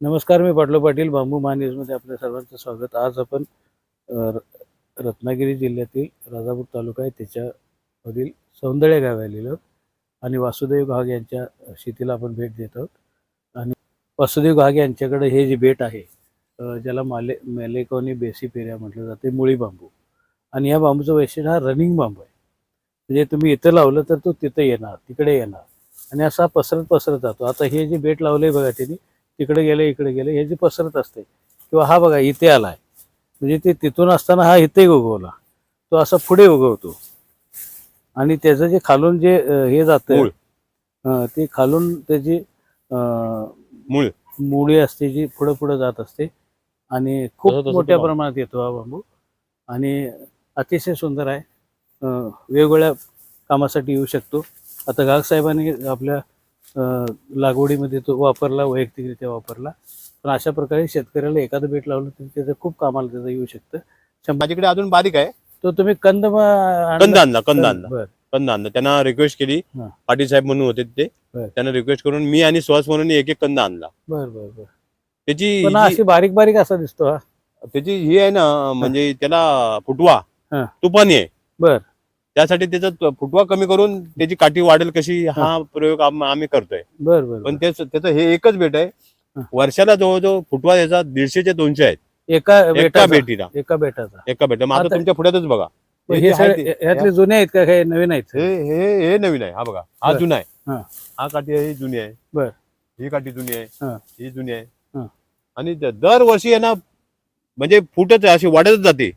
नमस्कार मी पाटलो पाटील बांबू महान्यूजमध्ये आपल्या सर्वांचं स्वागत. आज आपण र- रत्नागिरी जिल्ह्यातील राजापूर तालुका आहे त्याच्यामधील सौंदर्य गाव आलेलो आहोत आणि वासुदेव घाग यांच्या शेतीला आपण भेट देत आहोत. आणि वासुदेव घाग यांच्याकडे हे जे बेट आहे ज्याला माले मेलेकोनी बेसी पेऱ्या म्हटलं जाते मुळी बांबू. आणि या बांबूचं वैशिष्ट्य हा रनिंग बांबू आहे. म्हणजे तुम्ही इथं लावलं तर तो तिथं येणार तिकडे येणार. आणि असा पसरत पसरत जातो. आता हे जे बेट लावलं आहे बघा त्यांनी तिकडे गेले इकडे गेले हे जे पसरत असते. किंवा हा बघा इथे आलाय. म्हणजे ते तिथून असताना हा इथे उगवला. तो असा पुढे उगवतो. आणि त्याचं जे खालून जे हे जातं ते खालून त्याची मूळ. मुळी असते जी पुढे पुढे जात असते. आणि खूप मोठ्या प्रमाणात येतो हा बांबू. आणि अतिशय सुंदर आहे. वेगवेगळ्या कामासाठी येऊ शकतो. आता गाग साहेबांनी आपल्या लागवडीमध्ये तो वापरला वैयक्तिकरित्या वापरला. पण अशा प्रकारे शेतकऱ्याला एखादं बेट लावलं तरी त्याचं खूप कामाला त्याचं येऊ शकतं. माझ्याकडे अजून बारीक आहे. तो तुम्ही कंद कंद आणला कंद आणला. कंद आणला. त्यांना रिक्वेस्ट केली. पाटील साहेब म्हणून होते ते. त्यांना रिक्वेस्ट करून मी आणि सुहास म्हणून एक एक कंद आणला. बरं बरं बरं. त्याची अशी बारीक बारीक असा दिसतो हा. त्याची ही आहे ना म्हणजे त्याला फुटवा. तुफानी आहे बर. त्यासाठी त्याचा फुटवा कमी करून त्याची काठी वाढेल कशी हा प्रयोग आम- आम्ही करतोय. बरं बरं पण त्याच त्याचं हे एकच बेट आहे. हा. वर्षाला जवळजवळ फुटवा त्याचा दीडशे ते दोनशे आहेत. एका एका बेटीला एका बेटाचा एका बेटा आता तुमच्या पुढ्यातच बघा. हे हे जुने आहेत का? काही नवीन आहेत? हे हे हे नवीन आहे. हा बघा. हा. जुना आहे. हा. हा काठी आहे ही जुनी आहे. बर. ही काठी जुनी आहे. हा. ही जुनी आहे. हा. आणि दरवर्षी आहे ना म्हणजे फुटच आहे, अशी वाढतच जाते.